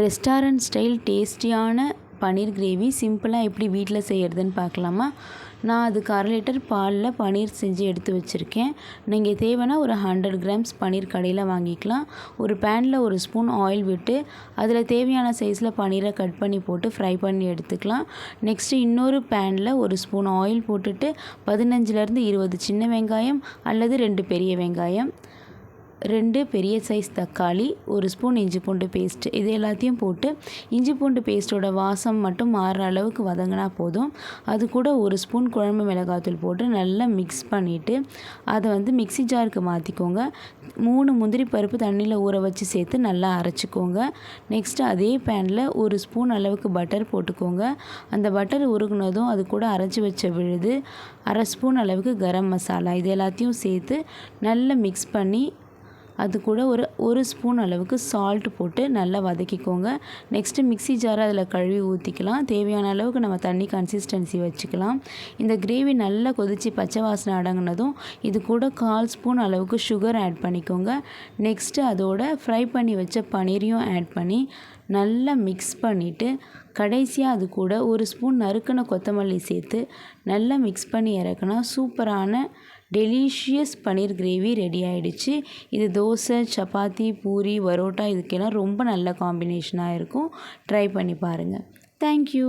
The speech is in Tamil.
ரெஸ்டாரண்ட் ஸ்டைல் டேஸ்டியான பன்னீர் கிரேவி. சிம்பிளாக எப்படி வீட்டில் செய்கிறதுன்னு பார்க்கலாமா? நான் அதுக்கு அரை லிட்டர் பாலில் பன்னீர் செஞ்சு எடுத்து வச்சுருக்கேன். நீங்கள் தேவைன்னா ஒரு ஹண்ட்ரட் கிராம்ஸ் பன்னீர் கடையில் வாங்கிக்கலாம். ஒரு பேனில் ஒரு ஸ்பூன் ஆயில் விட்டு அதில் தேவையான சைஸில் பன்னீரை கட் பண்ணி போட்டு ஃப்ரை பண்ணி எடுத்துக்கலாம். நெக்ஸ்ட்டு இன்னொரு பேனில் ஒரு ஸ்பூன் ஆயில் போட்டுட்டு பதினஞ்சுலேருந்து இருபது சின்ன வெங்காயம் அல்லது ரெண்டு பெரிய வெங்காயம். ரெண்டு பெரிய சைஸ் தக்காளி ஒரு ஸ்பூன் இஞ்சி பூண்டு பேஸ்ட்டு. இது எல்லாத்தையும் போட்டு இஞ்சி பூண்டு பேஸ்ட்டோட வாசம் மட்டும் மாறுற அளவுக்கு வதங்கினா போதும். அது கூட ஒரு ஸ்பூன் குழம்பு மிளகாத்தூள் போட்டு நல்லா மிக்ஸ் பண்ணிவிட்டு அதை வந்து மிக்ஸி ஜாருக்கு மாற்றிக்கோங்க மூணு முந்திரி பருப்பு தண்ணியில் ஊற வச்சு சேர்த்து நல்லா அரைச்சிக்கோங்க. நெக்ஸ்ட்டு அதே பேனில் ஒரு ஸ்பூன் அளவுக்கு பட்டர் போட்டுக்கோங்க. அந்த பட்டர் உருகுனதும் அது கூட அரைச்சி வச்ச விழுது அரை ஸ்பூன் அளவுக்கு கரம் மசாலா இது எல்லாத்தையும் சேர்த்து நல்லா மிக்ஸ் பண்ணி அது கூட ஒரு ஒரு ஸ்பூன் அளவுக்கு சால்ட் போட்டு நல்லா வதக்கிக்கோங்க. நெக்ஸ்ட்டு மிக்ஸி ஜாரை அதில் கழுவி ஊற்றிக்கலாம் தேவையான அளவுக்கு நம்ம தண்ணி கன்சிஸ்டன்சி வச்சுக்கலாம். இந்த கிரேவி நல்லா கொதித்து பச்சை வாசனை அடங்கினதும் இது கூட கால் ஸ்பூன் அளவுக்கு சுகர் ஆட் பண்ணிக்கோங்க. நெக்ஸ்ட்டு அதோட ஃப்ரை பண்ணி வச்ச பன்னீரையும் ஆட் பண்ணி நல்லா மிக்ஸ் பண்ணிவிட்டு கடைசியாக அது கூட ஒரு ஸ்பூன் நறுக்கின கொத்தமல்லி சேர்த்து நல்லா மிக்ஸ் பண்ணி இறக்குனா சூப்பரான டெலிஷியஸ் பன்னீர் கிரேவி ரெடி ஆகிடுச்சு இது தோசை சப்பாத்தி பூரி பரோட்டா இதுக்கெல்லாம் ரொம்ப நல்ல காம்பினேஷனாக இருக்கும். ட்ரை பண்ணி பாருங்கள் தேங்க்யூ